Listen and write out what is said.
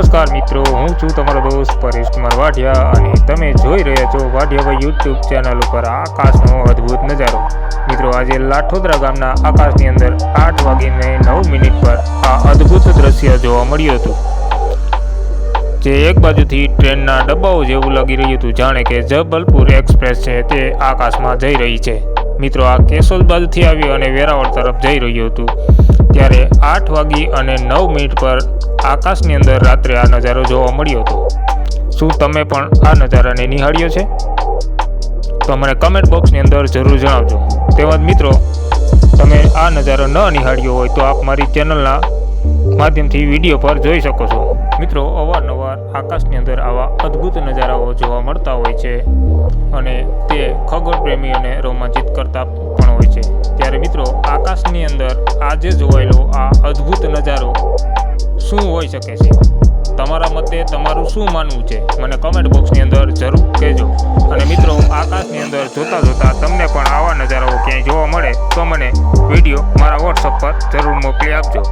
હું છું તમારો દોસ્ત પરેશ કુમાર વાઢિયા અને તમે જોઈ રહ્યા છો વાઢિયાભાઈ યુટ્યુબ ચેનલ ઉપર આકાશનો અદ્ભુત નજારો. મિત્રો, આજે લાઠોદરા ગામના આકાશની અંદર આઠ વાગીને નવ મિનિટ પર આ અદ્ભુત દ્રશ્ય જોવા મળ્યું હતું. જે એક બાજુથી ટ્રેનના ડબ્બાઓ જેવું લાગી રહ્યું હતું. જાણે કે જબલપુર એક્સપ્રેસ છે તે આકાશમાં જઈ રહી છે. મિત્રો, આ કેશોદ બાજુથી આવ્યું અને વેરાવળ તરફ જઈ રહ્યું હતું. ત્યારે આઠ વાગી અને નવ મિનિટ પર આકાશની અંદર રાત્રે આ નજારો જોવા મળ્યો હતો. શું તમે પણ આ નજારાને નિહાળ્યો છે? તો મને કમેન્ટ બોક્સની અંદર જરૂર જણાવજો. તેમજ મિત્રો, તમે આ નજારો ન નિહાળ્યો હોય તો આપ મારી ચેનલના માધ્યમથી વીડિયો પર જોઈ શકો છો. મિત્રો, અવારનવાર આકાશની અંદર આવા અદ્ભુત નજારાઓ જોવા મળતા હોય છે. અને ખગોળ પ્રેમીઓને રોમાંચિત કરતા પણ હોય છે. ત્યારે મિત્રો, આકાશની અંદર આજે જોવાયેલો આ અદ્ભુત નજારો શું હોઈ શકે છે? તમારા મતે તમારું શું માનવું છે? મને કમેન્ટ બોક્સની અંદર જરૂર કહેજો. અને મિત્રો આકાશની અંદર જોતા જોતા તમને પણ આવા નજારાઓ ક્યાંય જોવા મળે તો મને વીડિયો મારા વોટ્સઅપ પર જરૂર મોકલી આપજો.